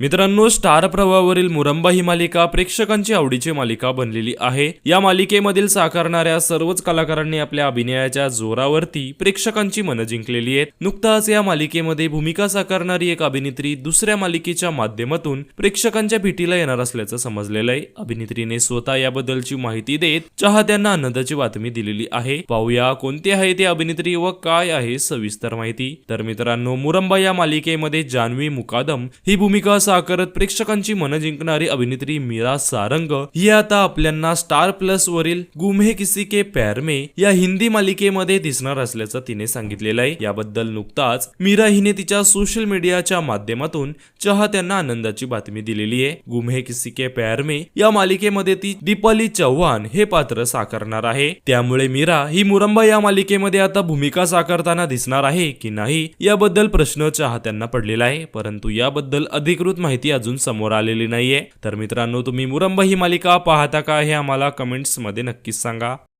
मित्रांनो स्टार प्रवाहावरील मुरंबा ही मालिका प्रेक्षकांची आवडीची मालिका बनलेली आहे. या मालिकेमधील साकारणाऱ्या सर्वच कलाकारांनी आपल्या अभिनयाच्या जोरावरती प्रेक्षकांची मनं जिंकलेली आहेत. नुकताच या मालिकेमध्ये भूमिका साकारणारी एक अभिनेत्री दुसऱ्या मालिकेच्या माध्यमातून प्रेक्षकांच्या भेटीला येणार असल्याचं समजलेलं आहे. अभिनेत्रीने स्वतः याबद्दलची माहिती देत चाहत्यांना आनंदाची बातमी दिलेली आहे. पाहूया कोणती आहे ती अभिनेत्री व काय आहे सविस्तर माहिती. तर मित्रांनो मुरंबा या मालिकेमध्ये जान्हवी मुकादम ही भूमिका साकारत प्रेक्षकांची मनं जिंकणारी अभिनेत्री मीरा सारंग ही आता आपल्यांना स्टार प्लस वरील गुम्हे किसी के प्यार में या हिंदी मालिकेमध्ये दिसणार असल्याचं तिने सांगितलेलं आहे. याबद्दल नुकताच मीरा हिने तिच्या सोशल मीडियाच्या माध्यमातून चाहत्यांना आनंदाची बातमी दिलेली आहे. गुम्हे किसी के प्यार में या मालिकेमध्ये ती दीपाली चव्हाण हे पात्र साकारणार आहे. त्यामुळे मीरा ही मुरंबा या मालिकेमध्ये आता भूमिका साकारताना दिसणार आहे की नाही याबद्दल प्रश्न चाहत्यांना पडलेला आहे. परंतु याबद्दल अधिकृत माहिती अजून समोर आलेली नाहीये. तर मित्रांनो तुम्ही मुरंब ही मालिका पाहता का हे आम्हाला कमेंट्समध्ये नक्कीच सांगा.